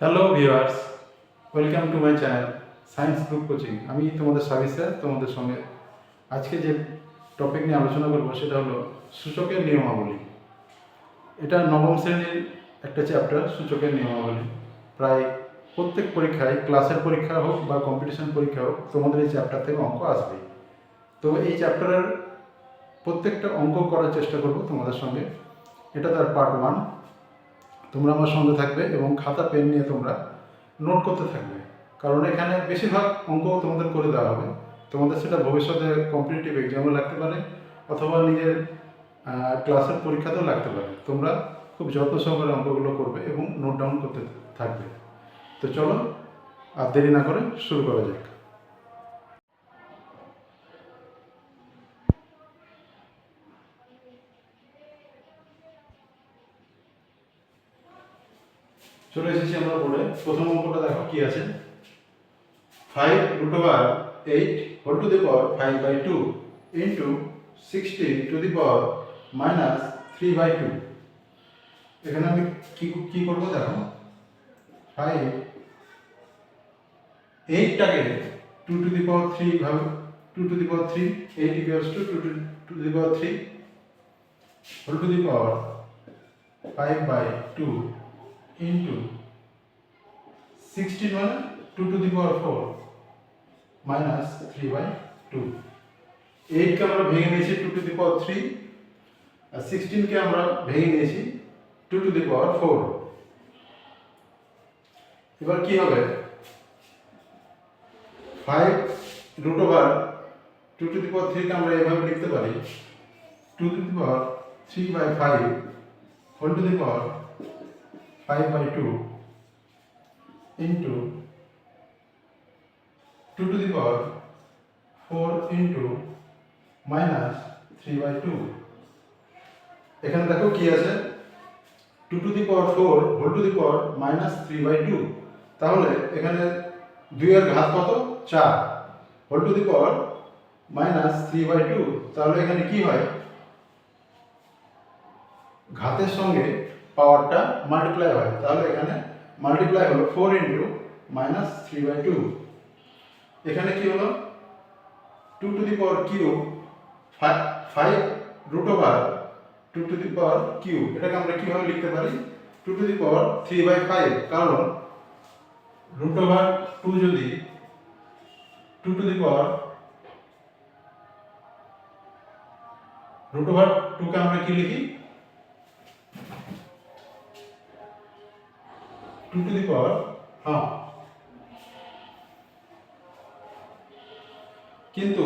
Hello viewers welcome to my channel science group coaching আমি তোমাদের সাবিস sir তোমাদের সঙ্গে আজকে যে টপিক নিয়ে আলোচনা করব, সেটা হলো সূচকের নিয়মাবলী। এটা নবম শ্রেণির একটা চ্যাপ্টার সূচকের নিয়মাবলী। প্রায় প্রত্যেক পরীক্ষায় ক্লাসের পরীক্ষা হোক বা কম্পিটিশন পরীক্ষা হোক, তোমাদের এই চ্যাপ্টার থেকে অঙ্ক আসবেই তো এই চ্যাপ্টারের প্রত্যেকটা অঙ্ক করার চেষ্টা করব তোমাদের সঙ্গে। এটা তার পার্ট ওয়ান তোমরা আমার সঙ্গে থাকবে এবং খাতা, পেন নিয়ে তোমরা নোট করতে থাকবে। কারণ এখানে বেশিরভাগ অঙ্ক তোমাদের করে দেওয়া হবে। তোমাদের সেটা ভবিষ্যতে কম্পিটিটিভ এক্সামও লাগতে পারে অথবা নিজের ক্লাসের পরীক্ষাতেও লাগতে পারে। তোমরা খুব যত্ন সহকারে অঙ্কগুলো করবে এবং নোট ডাউন করতে থাকবে। তো চলো আর দেরি না করে শুরু করা যাক। চলে এসেছি আমরা বোর্ডে প্রথম অঙ্কটা দেখো কি আছে? Five root over eight whole to the power five by two into sixty to the power minus three by two এখানে আমি কি কি করব দেখো? Five এইটটাকে two to the power three ভাবে two to the power three eight equals to two to the power three whole to the power five by two into 16 মানে 2 to the power 4 minus 3 by 2 8 কে আমরা ভেঙে নিয়েছি 2 to the power 3 আর 16 কে আমরা ভেঙে নিয়েছি 2 to the power 4 এবার কি হবে 5 root over 2 to the power 3 কে আমরা এভাবে লিখতে পারি 2 to the power 3 by 5 whole to the power 5 by 2 into 2 to the power 4 into minus 3 by 2 এখানে দেখো কি আছে 2 to the power 4 whole to the power minus 3 by 2 তাহলে এখানে 2 এর ঘাত কত 4 whole to the power minus 3 by 2 তাহলে এখানে কি হয় ঘাতের সঙ্গে পাওয়ারটা মাল্টিপ্লাই হয়। তাহলে এখানে মাল্টিপ্লাই হলো four into minus three by two এখানে কি হলো? Two to the power q five root over two to the power q এটাকে আমরা কীভাবে লিখতে পারি? Two to the power three by five কারণ রুট ওভার টু যদি two to the power root over টুকে আমরা কি লিখি? Two to the power half কিন্তু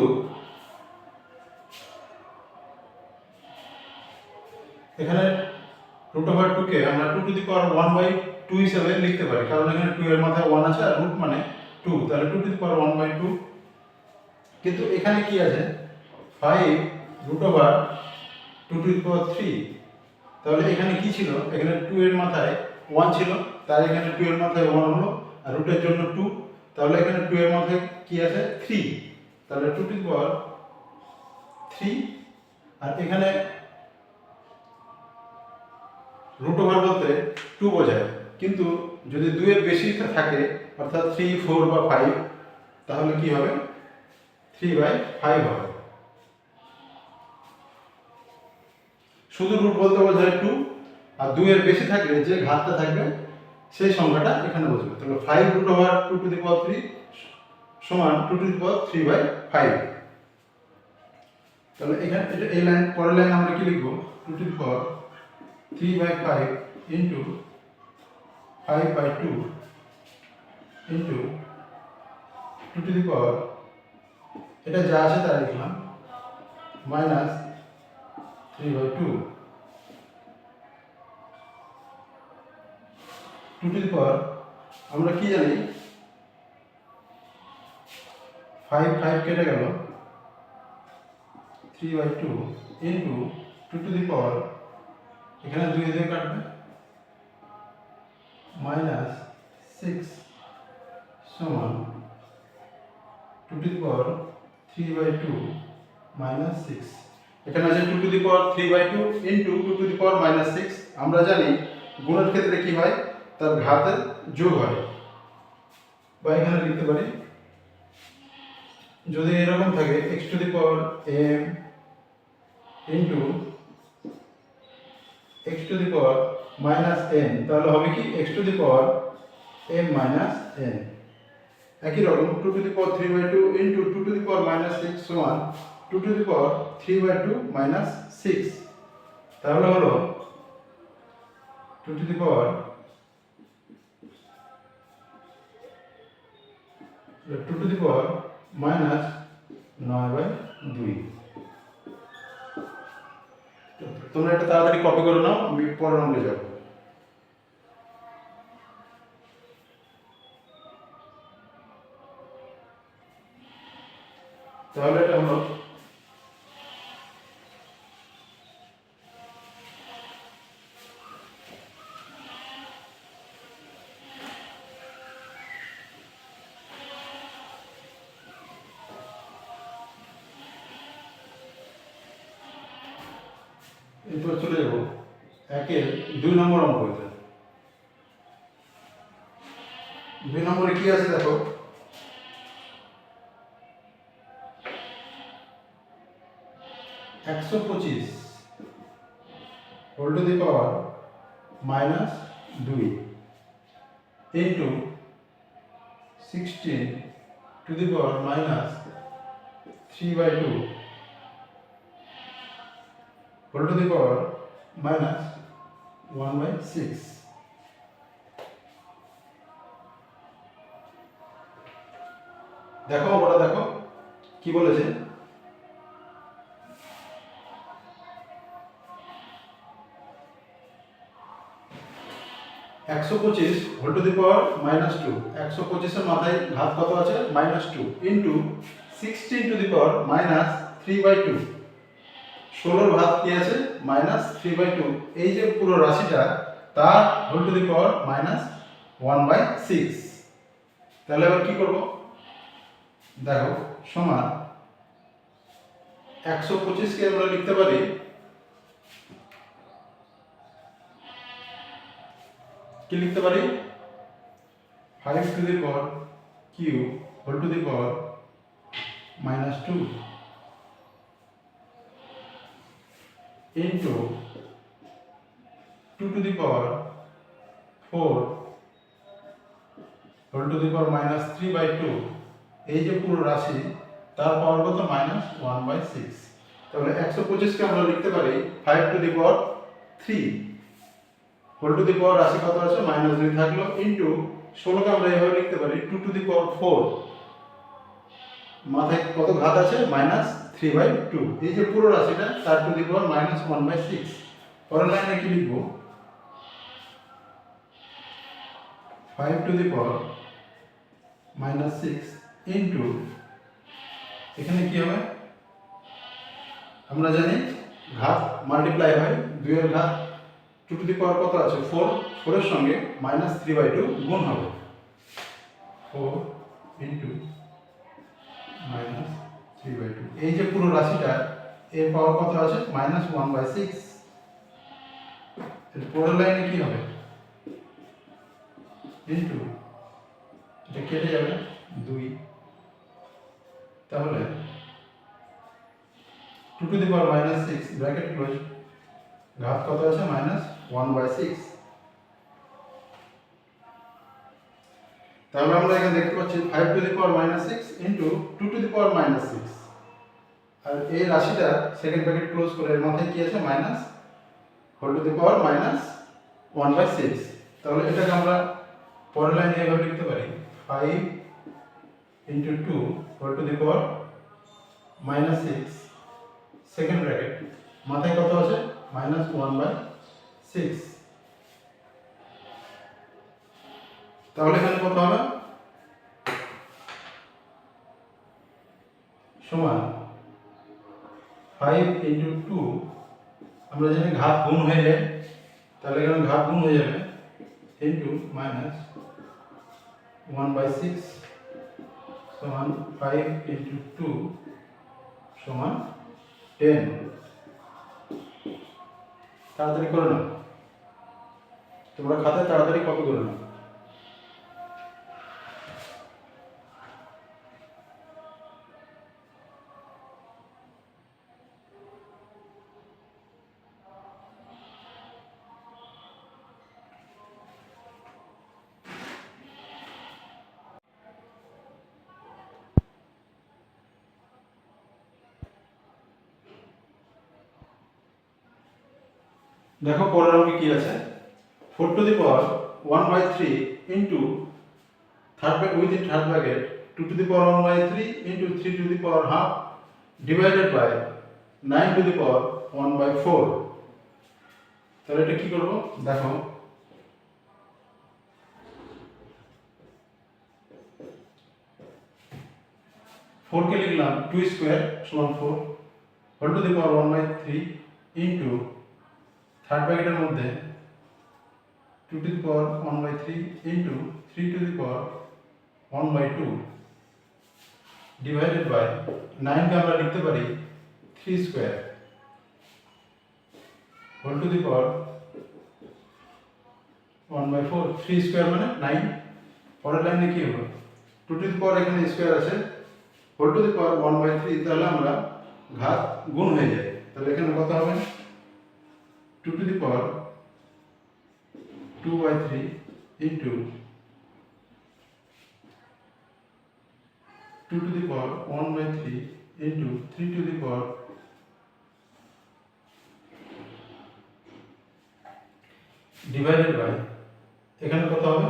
এখানে রুট ওভার টুকে আমরা two to the power one by two হিসেবে লিখতে পারি। কারণ এখানে টু এর মাথায় ওয়ান আছে আর রুট মানে টু তাহলে two to the power one by two কিন্তু এখানে কি আছে? Five root over two to the power three তাহলে এখানে কি ছিল? এখানে টু এর মাথায় ওয়ান ছিল। তাই এখানে টু এর মাথায় ওয়ান হলো, আর রুটের জন্য টু তাহলে এখানে টু এর মাথায় কি আছে? থ্রি তাহলে টু টু পাওয়ার থ্রি আর এখানে রুট ওভার বলতে টু বোঝায়। কিন্তু যদি দুইয়ের বেশি থাকে, অর্থাৎ থ্রি ফোর বা ফাইভ তাহলে কি হবে? থ্রি বাই ফাইভ হবে। শুধু রুট বলতে বোঝায় টু আর দুইয়ের বেশি থাকলে যে ঘাতটা থাকবে সেই সংখ্যাটা এখানে বসবে। তাহলে five root over two to the power three সমান two to the power three by five তাহলে এখানে এটা এই লাইন পরের লাইন আমরা কি লিখব? Two to the power three by five into five by two into two to the power এটা যা আছে তা লিখলাম minus three by two two to the power আমরা কি জানি? ফাইভ ফাইভ কেটে গেল। Three by two into two to the power এখানে দুই দিয়ে কাটবে। মাইনাস সিক্স সমান two to the power three by two minus six এখানে আছে two to the power three by two into two to the power minus six আমরা জানি গুণের ক্ষেত্রে কি হয়? তার ঘাতের যোগ হয়। বা এখানে লিখতে পারি, যদি এরকম থাকে x to the power m into x to the power minus n তাহলে হবে কি x to the power m minus n একই রকম two to the power three by two into two to the power minus six সমান two to the power three by two minus six তাহলে হলো two to the power two to the power minus নয় by দুই তোমরা এটা তাড়াতাড়ি copy করে নাও, আমি পরের অঙ্গে যাব। তাহলে এটা হলো এরপর চলে যাব। একের দুই নম্বর অঙ্ক হইতে দুই নম্বরে কি আছে দেখো? একশো পঁচিশ whole to the power minus দুই into sixteen to the power minus three by two. Whole to the power minus one by six দেখো ওটা দেখো। কি বলেছে? একশো পঁচিশ whole to the power minus two একশো পঁচিশের মাথায় ঘাত কত আছে? Minus two into sixteen to the power minus three by two ষোলোর ভাগ কি আছে? মাইনাস থ্রি বাই টু এই যে পুরো রাশিটা, তার whole to the power minus one by six তাহলে এবার কী করব? দেখো, সমান একশো পঁচিশকে আমরা লিখতে পারি কি লিখতে পারি? Five to the power q whole to the power minus two into 2 to the power 4 whole to the power minus 3 by 2 এই যে পুরো রাশি, তার পাওয়ার কত? মাইনাস ওয়ান বাই সিক্স তাহলে একশো পঁচিশকে আমরা লিখতে পারি five to the power three whole to the power রাশি কত আছে? মাইনাস দুই থাকল ইন্টু ষোলোকে আমরা এইভাবে লিখতে পারি two to the power four মাথায় কত ঘাত আছে? মাইনাস থ্রি বাই টু এই যে পুরো রাশিটা, তার to the power minus one by six পরের লাইনে কি লিখব? Five to the power minus six into এখানে কি হবে? আমরা জানি ঘাত মাল্টিপ্লাই হয় দুইয়ের ঘাত টু টু দি পাওয়ার কত আছে? ফোর ফোরের সঙ্গে মাইনাস থ্রি বাই টু গুণ হবে। Four into minus three by two এই যে পুরো রাশিটা, এর পাওয়ার কত আছে? মাইনাস ওয়ান বাই সিক্স পরের লাইনে কি হবে? ইন্টু এটা কেটে যাবে দুই। তাহলে two to the power minus six bracket close ঘাত কত আছে? মাইনাস ওয়ান বাই সিক্স তাহলে আমরা এখানে দেখতে পাচ্ছি five to the power minus six into two to the power minus six আর এই রাশিটা সেকেন্ড ব্র্যাকেট ক্লোজ করে এর মাথায় কি আছে? Minus whole to the power minus one by six তাহলে এটাকে আমরা পরের লাইনে এভাবে লিখতে পারি। Five into two whole to the power minus six second bracket মাথায় কত আছে? মাইনাস ওয়ান বাই সিক্স তাহলে এখানে কত হবে? সমান ফাইভ ইন্টু টু আমরা জানি ঘাত গুণ হয়ে যায়, তাহলে এখানে ঘাত গুণ হয়ে যাবে into minus one by six সমান ফাইভ ইন্টু টু সমান টেন তাড়াতাড়ি করে নাও। তোমরা খাতায় তাড়াতাড়ি কপি করে নাও। দেখো পরের অঙ্কে কি আছে? Four to the power one by three into third bag with in third bracket two to the power one by three into three to the power half divided by nine to the power one by four তাহলে এটা কি করব? দেখো। ফোরকে লিখলাম two square সমান four whole to the power one by three into third ব্র্যাকেটের মধ্যে two to the power one by three into three to the power one by two divided by নাইনকে আমরা লিখতে পারি three square whole to the power one by four three square মানে nine পরের লাইনে কি হলো? টু টু দি পাওয়ার এখানে square আছে whole to the power one by three তাহলে আমরা ঘাত গুণ হয়ে যায়। তাহলে এখানে কত হবে? 2 to the power 2 by 3 into 2 to the power 1 by 3 into 3 to the power divided by এখানে কত হবে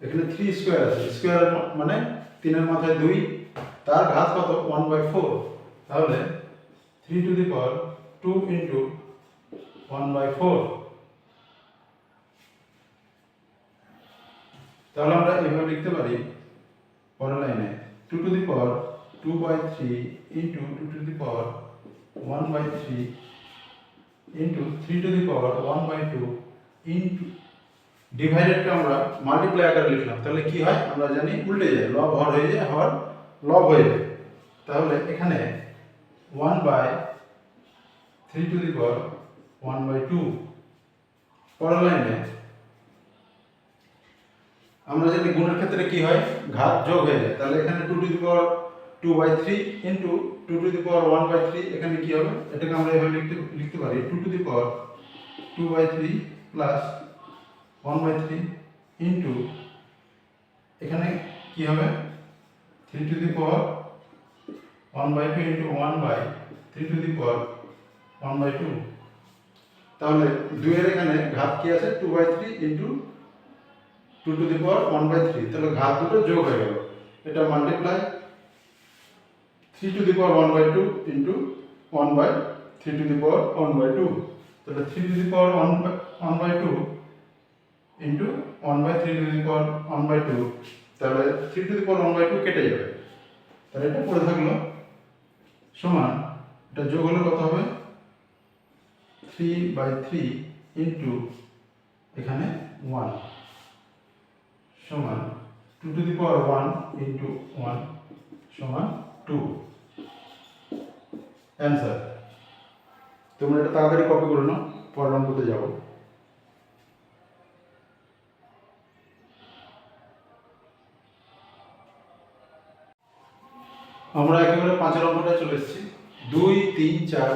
এখানে 3 স্কয়ার আছে স্কয়ার মানে তিনের মাথায় 2 তার ঘাত কত 1 বাই 4 তাহলে 3 to the power 2 into 1 by 4 তাহলে আমরা এভাবে লিখতে পারি পরের লাইনে 2 to the power 2 by 3 into 2 to the power 1 by 3 into 3 to the power 1 by 2 into ডিভাইডেডকে আমরা মাল্টিপ্লাই আকারে লিখলাম। তাহলে কি হয়? আমরা জানি উল্টে যায় লব হর হয়ে যায় হর লব হয়ে যায়। তাহলে এখানে 1 by 3 to the power 1 by 2 পরের লাইনে আমরা জানি গুণের ক্ষেত্রে কি হয়? ঘাত যোগ হয়ে যায়। তাহলে এখানে 2 to the power 2 by 3 into 2 to the power 1 by 3 এখানে কি হবে? এটাকে আমরা এভাবে লিখতে লিখতে পারি। 2 to the power 2 by 3 plus 1 by 3 into এখানে কি হবে? 3 to the power 1 by 2 into 1 by 3 to the power 1 by 2 তাহলে দুইয়ের এখানে ঘাত কি আছে? Two by three into two to the power one by three তাহলে ঘাত দুটো যোগ হয়ে গেল। এটা multiply three to the power one by two into one by three to the power one by two তাহলে three to the power one by one by two into one by three to the power one by two তাহলে three to the power one by two কেটে যাবে। তাহলে এটা পড়ে থাকল সমান, এটা যোগ হলে কত হবে? থ্রি বাই থ্রি ইন্টু এখানে ওয়ান সমান two to the power one into one সমান টু অ্যান্সার তোমরা এটা তাড়াতাড়ি কপি করে নাও, পরের অঙ্কতে যাব। আমরা একেবারে পাঁচের অঙ্কটা চলে এসেছি। দুই, তিন, চার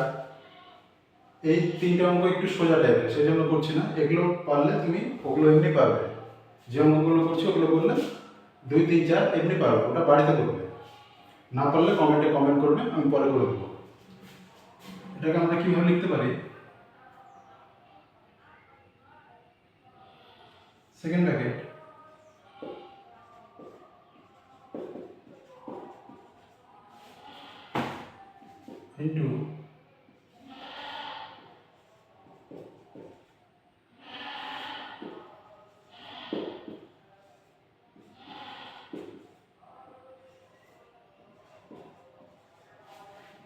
এই তিনটে অঙ্ক একটু সোজা টাইপের সেই জন্য করছি না। এগুলো পারলে তুমি ওগুলো এমনি পারবে। যে অঙ্কগুলো করছি ওগুলো করলে দুই, তিন, চার এমনি পারবে, ওটা বাড়িতে করবে। না পারলে কমেন্টে কমেন্ট করবে, আমি পরে করে দেবো। এটাকে আমরা কীভাবে লিখতে পারি? সেকেন্ড ব্র্যাকেট ইন্টু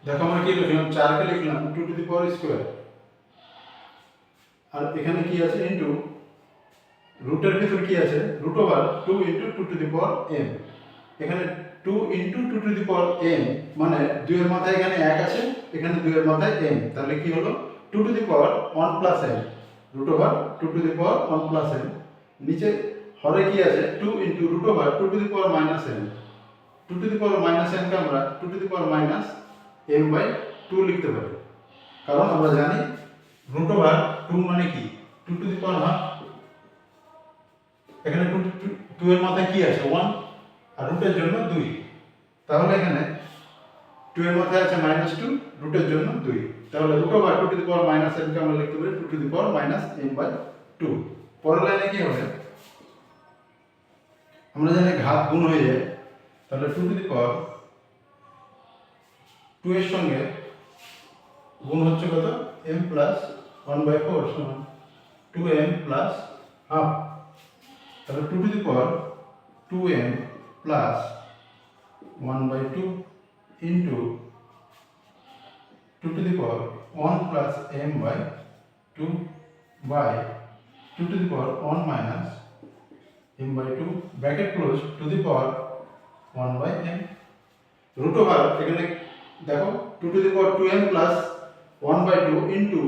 দেখো আমরা কি লিখলাম? চারকে লিখলাম two to the power square আর এখানে কি আছে? ইন্টু রুটের ভিতর কি আছে? Root over two into two to the power m এখানে two into two to the power m মানে দুইয়ের মাথায় এখানে এক আছে, এখানে দুইয়ের মাথায় এম তাহলে কি হলো? Two to the power one plus m root over two to the power one plus n নিচে হরে কি আছে? Two into root over two to the power minus n two to the power minus NK আমরা two to the power minus m by two লিখতে পারি। কারণ আমরা জানি রুট ওভার টু মানে কি? Two to the power half এখানে two two এর মাথায় কি আছে? ওয়ান আর রুটের জন্য দুই। তাহলে এখানে টু এর মাথায় আছে মাইনাস টু রুটের জন্য দুই। তাহলে root over two to the power minus NK আমরা লিখতে পারি two to the power minus m by two পরের লাইনে কি হবে? আমরা জানি ঘাত গুণ হয়ে যায়। তাহলে two to the power two এর সঙ্গে গুণ হচ্ছে কত? M plus one by four সমান টু এম প্লাস হাফ তাহলে two to the power two m plus one by two into two to the power one plus m by two by two to the power one minus m by two bracket close to the power one by m root over এখানে দেখো two to the power two m plus one by two into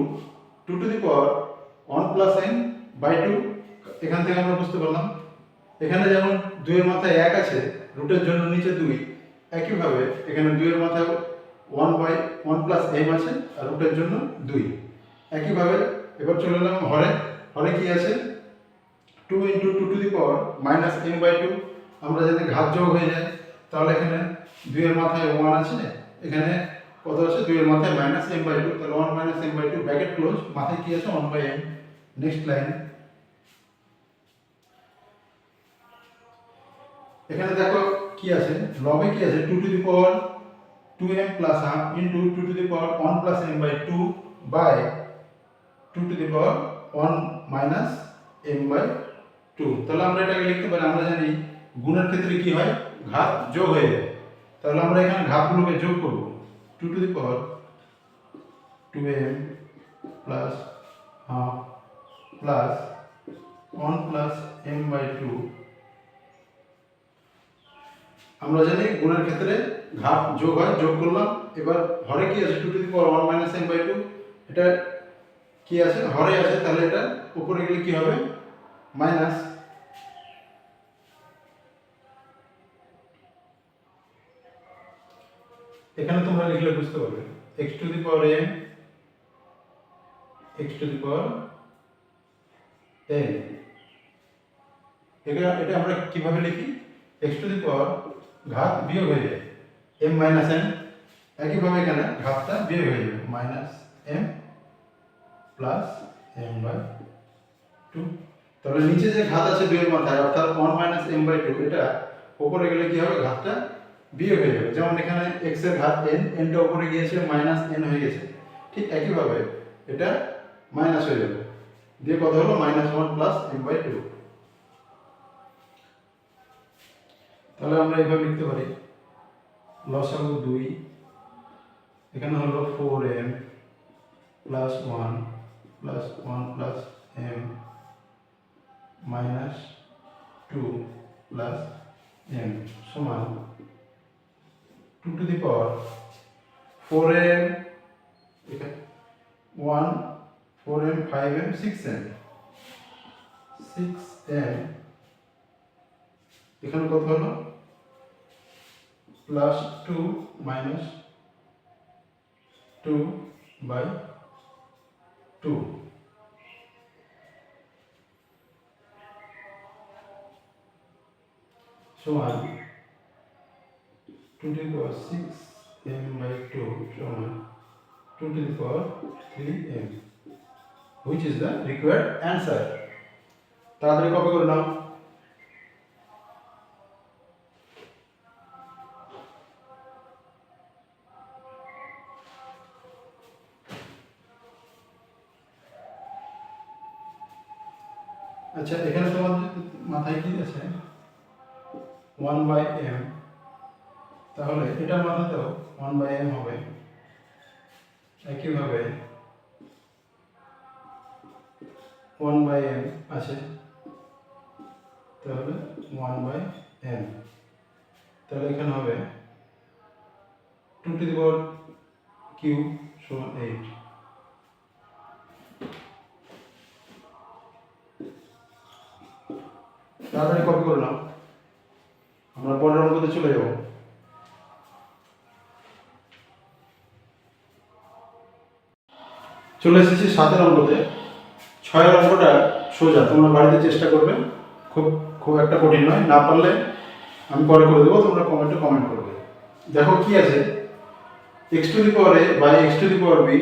two to the power one plus n by two এখান থেকে আমরা বুঝতে পারলাম। এখানে যেমন দুইয়ের মাথায় এক আছে রুটের জন্য নিচে দুই। একইভাবে এখানে দুইয়ের মাথায় one by one plus M আছে, আর রুটের জন্য দুই। একইভাবে এবার চলে এলাম হরে। হরে কি আছে? Two into two to the power minus M by two আমরা যদি ঘাত যোগ হয়ে যায়, তাহলে এখানে দুইয়ের মাথায় ওয়ান আছে এখানে কত আছে? দুইয়ের মাথায় মাইনাস এম বাই টু তাহলে one minus M by two bracket close মাথায় কি আছে? One by M next line এখানে দেখো কি আছে? লবে কি আছে? Two to the power two M plus half into two to the power one plus M by two by two to the power one minus M by two তাহলে আমরা এটাকে লিখতে পারি, আমরা জানি গুণের ক্ষেত্রে কি হয়? ঘাত যোগ হয়ে যায়। তাহলে আমরা এখানে ঘাতগুলোকে যোগ করব। Two to the power two M plus half plus one plus M by two আমরা জানি গুণের ক্ষেত্রে ঘাত যোগ হয়, যোগ করলাম। এবার হরে কি আছে? Two to the power one minus M by two এটা কি আছে? হরে আছে। তাহলে এটা উপরে গেলে কি হবে? মাইনাস এখানে তোমরা লিখলে বুঝতে পারবে। X to the power M X to the power N এটা এটা আমরা কীভাবে লিখি? এক্স টু দি পাওয়ার ঘাত বিয়োগ হয়ে যায়। এম মাইনাস এন একইভাবে এখানে ঘাতটা বিয়োগ হয়ে যাবে। Minus M plus M by two তাহলে নিচে যে ঘাত আছে দুইয়ের মাথায়, অর্থাৎ one minus M by two এটা ওপরে গেলে কি হবে? ঘাতটা বিয়োগ হয়ে যাবে। যেমন এখানে এক্সের ঘাত এন এনটা উপরে গিয়েছে মাইনাস এন হয়ে গেছে। ঠিক একইভাবে এটা মাইনাস হয়ে যাবে। দিয়ে কত হলো? Minus one plus M by two তাহলে আমরা এইভাবে লিখতে পারি। লসাগু দুই, এখানে হলো four M plus one plus one plus M minus two plus M সমান two to the power four M one four M five M six M six M এখানে কত হলো? Plus two minus two by two সমান two to the power six M by two সমান two to the power three M which is the required answer তাড়াতাড়ি copy করে নাও। আচ্ছা এখানে তোমার মাথায় কি আছে? ওয়ান বাই এম তাহলে এটা এটার দাও ওয়ান বাই এম হবে। একইভাবে ওয়ান বাই এম আছে। তাহলে ওয়ান বাই এম তাহলে এখানে হবে two to the power Q সমান এইট তাড়াতাড়ি কপি করলাম আমরা পরের অঙ্কতে চলে যাব। চলে এসেছি সাতের অঙ্কতে ছয়ের অঙ্কটা সোজা, তোমরা বাড়িতে চেষ্টা করবে। খুব খুব একটা কঠিন নয়, না পারলে আমি পরে করে দেবো, তোমরা কমেন্টে কমেন্ট করবে। দেখো কি আছে? X to the power A by X to the power B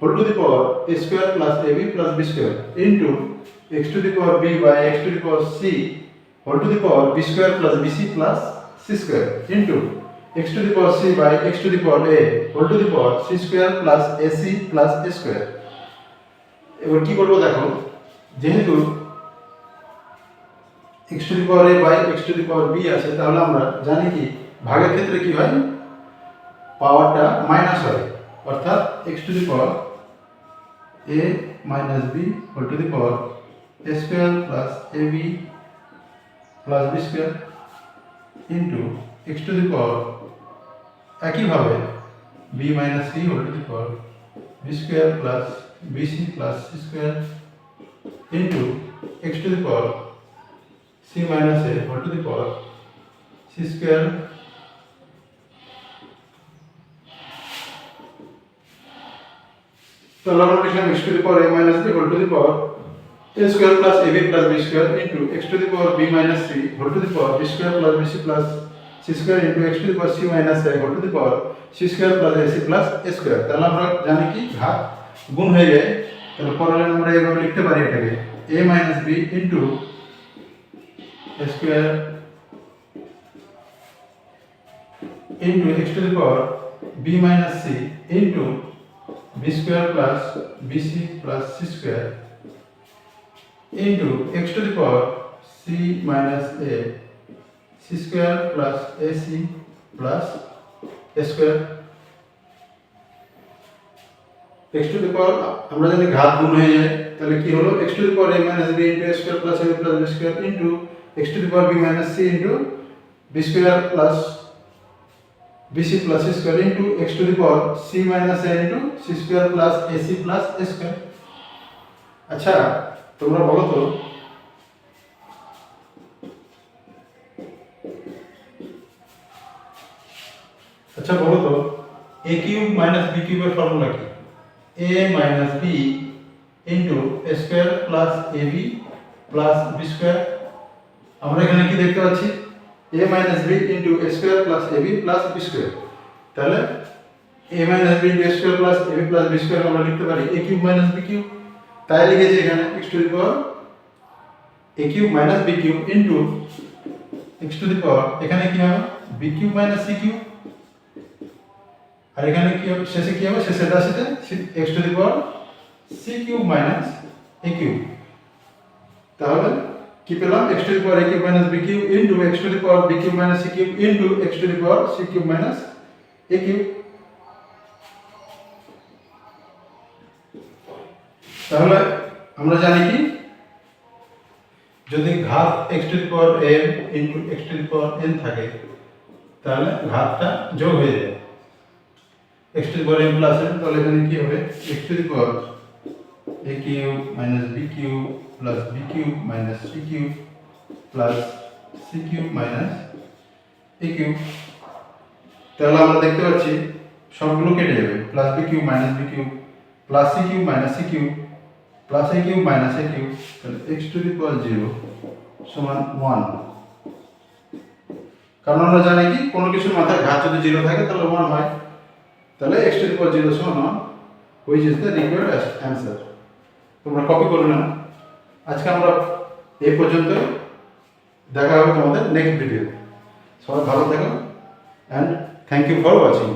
whole to the power A square plus A B plus B square into X to the power B by X to the power C whole to the power B square plus B C plus C square into X to the power C by X to the power A whole to the power C square plus A C plus A square এবার কি করব দেখো? যেহেতু X to the power A by X to the power B আছে, তাহলে আমরা জানি কি, ভাগের ক্ষেত্রে কি হয়? পাওয়ারটা মাইনাস হয়, অর্থাৎ X to the power A minus B whole to the power A square plus A B plus B square into X to the power একইভাবে B minus C whole to the power B square plus B C plus C square into X to the power C minus A whole to the power C square তাহলে আমরা লিখলাম x to the power a minus b whole to the power a square plus ab plus b square into x to the power b minus c whole to the power b square plus bc plus c square into x to the power c minus a whole to the power c square plus ac plus a square তাহলে আমরা জানি কি ঘাত গুণ হয়ে যায় তাহলে পরের আমরা এইভাবে লিখতে পারি এটাকে a minus b into a square into x to the power b minus c into b square plus bc plus c square into x to the power c minus a c square plus ac plus a square x to the power আমরা জানি ঘাত গুণ হয়ে যায় তাহলে কি হলো x to the power a minus b into a square plus a plus b square into x to the power b minus c into b square plus bc plus c square into x to the power c minus a into c square plus ac plus a square আচ্ছা তোমরা বলো তো আচ্ছা বলো তো a cube minus b কিউবের formula কি a minus b into a square plus ab plus b square আমরা এখানে কি দেখতে পাচ্ছি? A minus b into a square plus ab plus b square তাহলে a minus b into a square plus ab plus b square আমরা লিখতে পারি a cube minus b cube তাই লিখেছি এখানে x to the power a cube minus b cube into x to the power এখানে কি হবে? B cube minus c cube আর এখানে কি হবে? শেষে কি হবে? শেষের রাশিতে x to the power c cube minus a cube তাহলে কি পেলাম? x to the power a cube minus b cube into x to the power b cube minus c cube into x to the power c cube minus a cube তাহলে আমরা জানি কি? যদি ঘাত x to the power m into x to the power n থাকে, তাহলে ঘাতটা যোগ হয়ে যায়। X to the power m plus n তাহলে এখানে কি হবে? X to the power a cube minus b cube plus b cube minus c cube plus c cube minus a cube তাহলে আমরা দেখতে পাচ্ছি সবগুলো কেটে যাবে। Plus b cube minus b cube plus c cube minus c cube plus a cube minus a cube তাহলে x to the power zero সমান one কারণ আমরা জানি কি, কোনো কিছুর মাথায় ঘাত যদি জিরো থাকে, তাহলে ওয়ান হয়। তাহলে এক্স টু পাওয়ার জিরো সমান which is the required answer তোমরা কপি করে নাও আজকে আমরা এই পর্যন্ত দেখা হবে তোমাদের নেক্সট ভিডিও সবাই ভালো থাকো। And thank you for watching